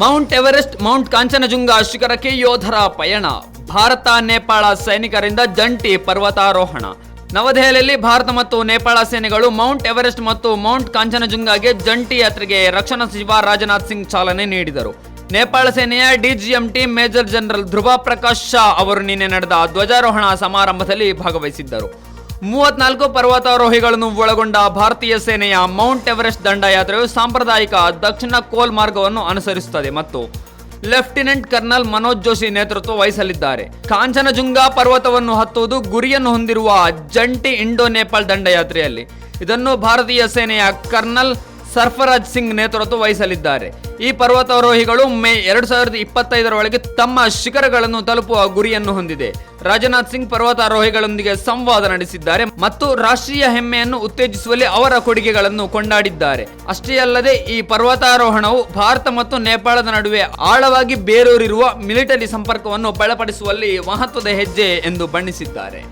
Mount Everest Mount Kanchenjunga ಶಿಖರಕ್ಕೆ ಯೋಧರ ಪಯಣ ಭಾರತ, ನೇಪಾಳ ಸೈನಿಕರಿಂದ ಜಂಟಿ ಪರ್ವತಾರೋಹಣ. ನವದೆಹಲಿಯಲ್ಲಿ ಭಾರತ ಮತ್ತು ನೇಪಾಳ ಸೇನೆಗಳು ಮೌಂಟ್ ಎವರೆಸ್ಟ್ ಮತ್ತು ಮೌಂಟ್ ಕಾಂಚನಜುಂಗಾಗೆ ಜಂಟಿ ಯಾತ್ರೆಗೆ ರಕ್ಷಣಾ ಸಚಿವ ರಾಜನಾಥ್ ಸಿಂಗ್ ಚಾಲನೆ ನೀಡಿದರು. ನೇಪಾಳ ಸೇನೆಯ DGMT major general Dhruba Prakash Shah ಅವರು ನಿನ್ನೆ ನಡೆದ ಧ್ವಜಾರೋಹಣ ಸಮಾರಂಭದಲ್ಲಿ ಭಾಗವಹಿಸಿದ್ದರು. ಮೂವತ್ನಾಲ್ಕು ಪರ್ವತಾರೋಹಿಗಳನ್ನು ಒಳಗೊಂಡ ಭಾರತೀಯ ಸೇನೆಯ ಮೌಂಟ್ ಎವರೆಸ್ಟ್ ದಂಡಯಾತ್ರೆಯು ಸಾಂಪ್ರದಾಯಿಕ ದಕ್ಷಿಣ ಕೋಲ್ ಮಾರ್ಗವನ್ನು ಅನುಸರಿಸುತ್ತದೆ ಮತ್ತು ಲೆಫ್ಟಿನೆಂಟ್ ಕರ್ನಲ್ ಮನೋಜ್ ಜೋಶಿ ನೇತೃತ್ವ ವಹಿಸಲಿದ್ದಾರೆ. ಕಾಂಚನಜುಂಗಾ ಪರ್ವತವನ್ನು ಹತ್ತುವುದು ಗುರಿಯನ್ನು ಹೊಂದಿರುವ ಜಂಟಿ ಇಂಡೋ ನೇಪಾಳ್ ದಂಡಯಾತ್ರೆಯಲ್ಲಿ. ಇದನ್ನು ಭಾರತೀಯ ಸೇನೆಯ ಕರ್ನಲ್ ಸರ್ಫರಾಜ್ ಸಿಂಗ್ ನೇತೃತ್ವ ವಹಿಸಲಿದ್ದಾರೆ. ಈ ಪರ್ವತಾರೋಹಿಗಳು ಮೇ ಎರಡು ಸಾವಿರದ ಇಪ್ಪತ್ತೈದರ ಒಳಗೆ ತಮ್ಮ ಶಿಖರಗಳನ್ನು ತಲುಪುವ ಗುರಿಯನ್ನು ಹೊಂದಿದೆ. ರಾಜನಾಥ್ ಸಿಂಗ್ ಪರ್ವತಾರೋಹಿಗಳೊಂದಿಗೆ ಸಂವಾದ ನಡೆಸಿದ್ದಾರೆ ಮತ್ತು ರಾಷ್ಟ್ರೀಯ ಹೆಮ್ಮೆಯನ್ನು ಉತ್ತೇಜಿಸುವಲ್ಲಿ ಅವರ ಕೊಡುಗೆಗಳನ್ನು ಕೊಂಡಾಡಿದ್ದಾರೆ. ಅಷ್ಟೇ ಅಲ್ಲದೆ ಈ ಪರ್ವತಾರೋಹಣವು ಭಾರತ ಮತ್ತು ನೇಪಾಳದ ನಡುವೆ ಆಳವಾಗಿ ಬೇರೂರಿರುವ ಮಿಲಿಟರಿ ಸಂಪರ್ಕವನ್ನು ಬಲಪಡಿಸುವಲ್ಲಿ ಮಹತ್ವದ ಹೆಜ್ಜೆ ಎಂದು ಬಣ್ಣಿಸಿದ್ದಾರೆ.